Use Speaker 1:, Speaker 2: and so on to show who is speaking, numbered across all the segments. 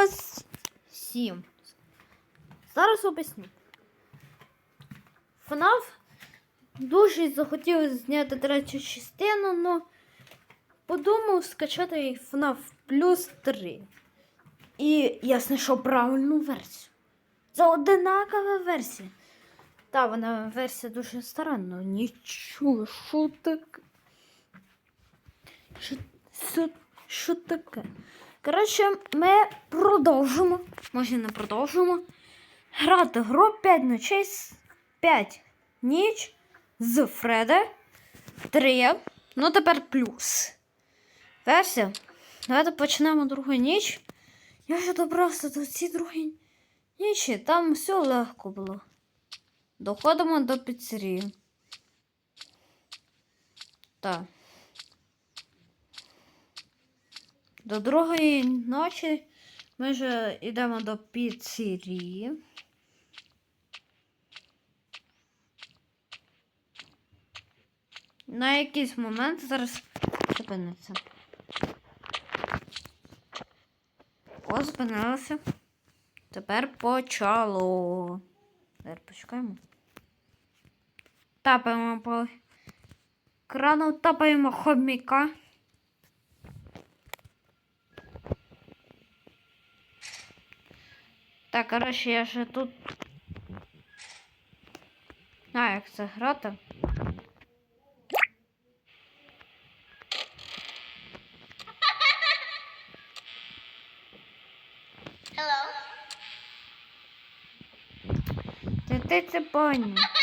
Speaker 1: плюс 7. Зараз об'ясню. FNAF дуже захотів зняти третю частину, але подумав скачати FNAF плюс 3. І я знайшов правильну версію. Це одинакова версія. Та, вона версія дуже стара, але нічого, що таке? Що, що таке? Коротше, ми продовжимо. Може, не продовжимо. Грати гру 5 ночей. 5 ніч з Фреде. 3. Ну, тепер плюс. Версія. Давайте почнемо другу ніч. Я вже добрався до цієї другої нічі. Там все легко було. Доходимо до піцерії. Так. До другої ночі ми вже йдемо до піцерії. На якийсь момент зараз зупиниться. О, зупинилося. Тепер почало. Тепер почекаємо. Тапаємо по крану, тапаємо хоміка. Так, коротше, я ще тут. А, як це грати?
Speaker 2: Hello.
Speaker 1: Ти ти це поняв.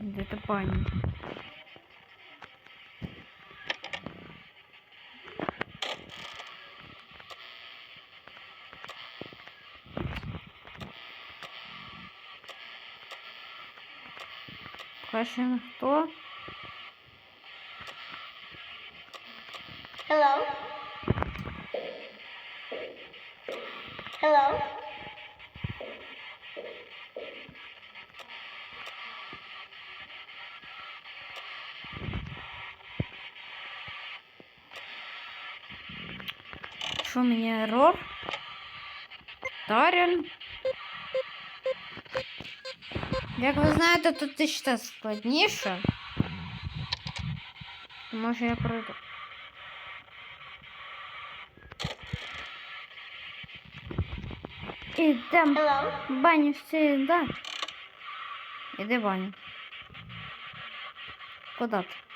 Speaker 1: Где-то пани. Кашин кто?
Speaker 2: Hello. Hello.
Speaker 1: Що мені ерор? Тарін. Як ви знаєте, тут ще складніше. Може я пройду.
Speaker 2: Hello.
Speaker 1: в баню всі, да? Іди в баню. Куда ти?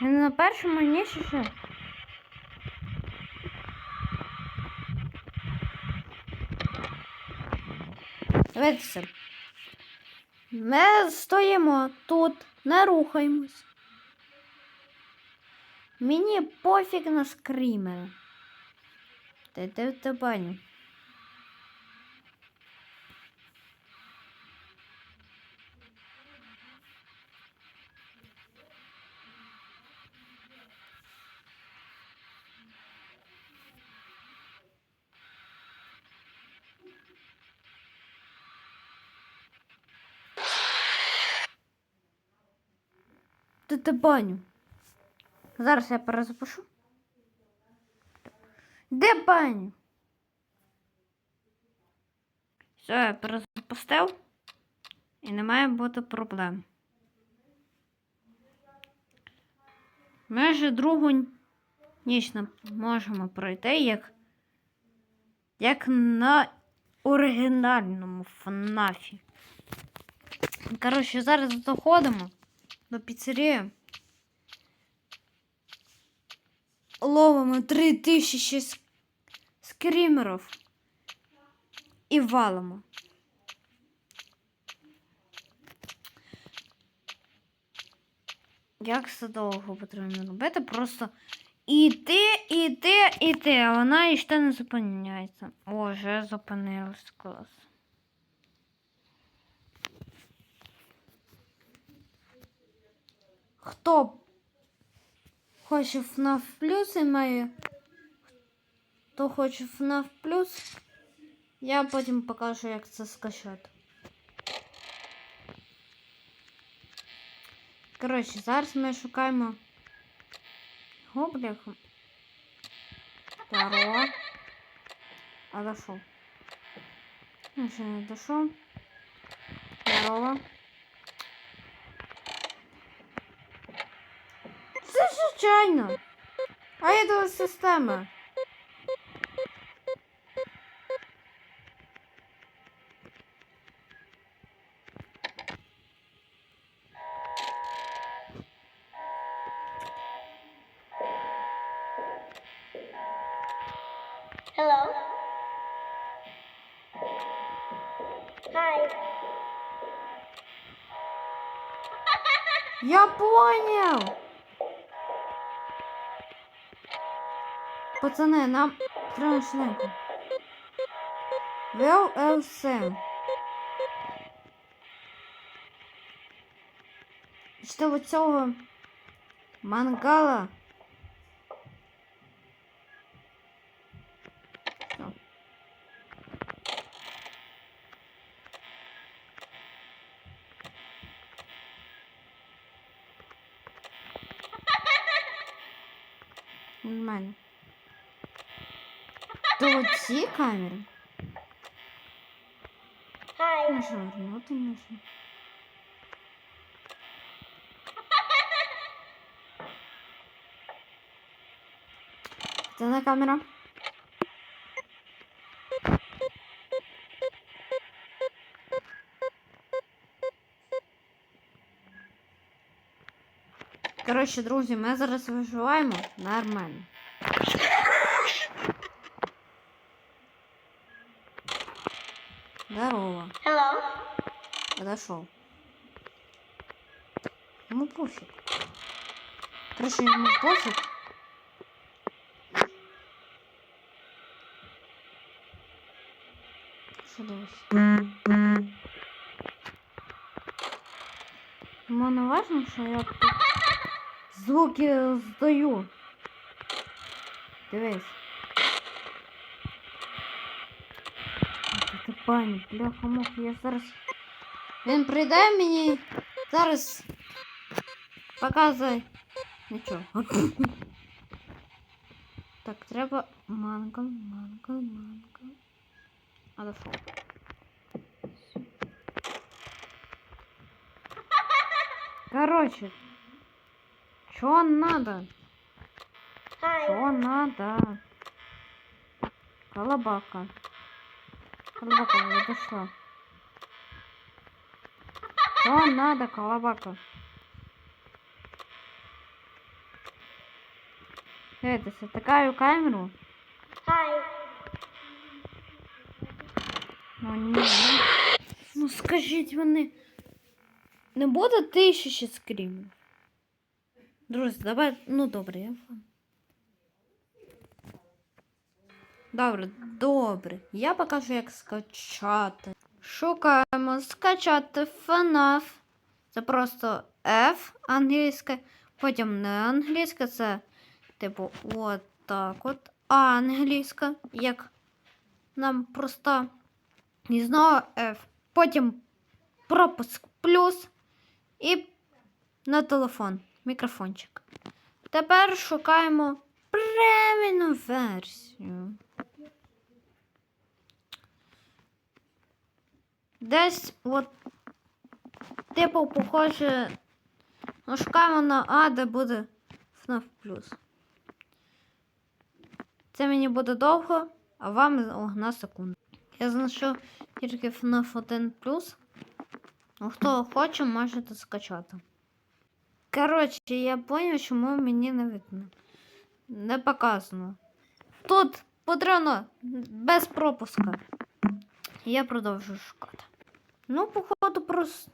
Speaker 1: Не на першому ні, чи що? Дивіться. Ми стоїмо тут, не рухаємось. Мені пофіг на скрімери. Та йди в те баню. Те баню. Зараз я перезапишу. Де баню? Все, я перезапустив. І не має бути проблем. Ми вже другу ніч можемо пройти, як, як на оригінальному ФНАФі. Коротше, зараз доходимо до піцерії. Ловимо 3000 ск- скрімерів і валимо. Як це довго потрібно робити? Просто іти, іти, іти, а вона і ще не зупиняється. О, вже зупинилась клас. Хто хоче FNAF Plus і має. Хто хоче FNAF Plus, Я потім покажу, як це скачати. Коротше, зараз ми шукаємо гоблях. Второго. А дошел. Я ще не дошел. Второго. Звичайно. А я до системи.
Speaker 2: Hello? Hi.
Speaker 1: Я понял. Пацани, нам треба швидко. Вел ЛС. Що від цього мангала. Нормально. То ці камери?
Speaker 2: Hi.
Speaker 1: Може, вернути можна. Це не камера. Коротше, друзі, ми зараз виживаємо нормально. Здорово.
Speaker 2: Hello?
Speaker 1: Подошел. Ему пофиг. Короче, ему пофиг. Что? Ему не важно, что я звуки здаю. Дивись. Ти пані, бляха мух, я зараз. Він прийде мені зараз показує. Нічого. Так, треба манго, манго, манго. А дошел. Короче, что надо?
Speaker 2: Hi.
Speaker 1: Что надо? Колобака. Колобака, я дошла. Что надо, колобака? Это, такую камеру?
Speaker 2: Hi.
Speaker 1: Ну ні. Ну скажіть вони. Не буде тисячі скрімів. Друзі, давай. Ну добре, я вам. Добре, добре. Я покажу, як скачати. Шукаємо скачати FNAF. Це просто F англійське. Потім не англійське, це типу от так от. А англійська, як нам просто. І знову F. Потім пропуск плюс і на телефон. Мікрофончик. Тепер шукаємо преміум версію. Десь от, типу, похоже, шукаємо на А, де буде FNAF Це мені буде довго, а вам одна секунда. Я знайшов тільки FNAF 1 Ну, хто хоче, можете скачати. Коротше, я зрозумів, чому мені не видно. Не показано. Тут потрібно без пропуска. Я продовжую шукати. Ну, походу, просто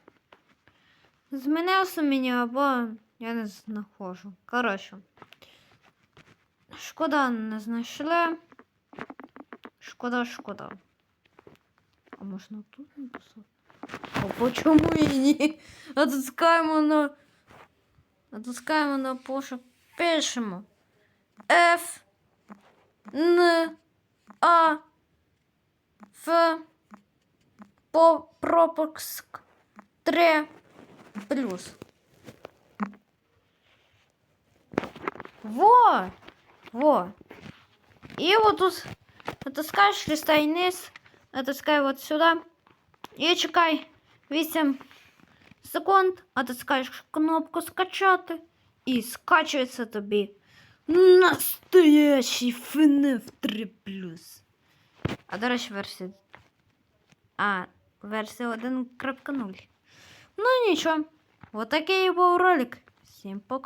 Speaker 1: змінився мені, або я не знаходжу. Коротше. Шкода не знайшли. Шкода, шкода. А можна тут написати? А почему и не? Отпускаємо на... Отпускаємо на пошук. Пишемо. F N A в по пропуск 3 плюс. Во! Во! И вот тут натискаєш, листай вниз, натискай вот сюда. І чекай 8 секунд, натискаєш кнопку скачати і скачується тобі настоящий FNAF 3 А до речі, версія. А, версія 1.0. Ну нічого. Вот такий був ролик. Всім пока.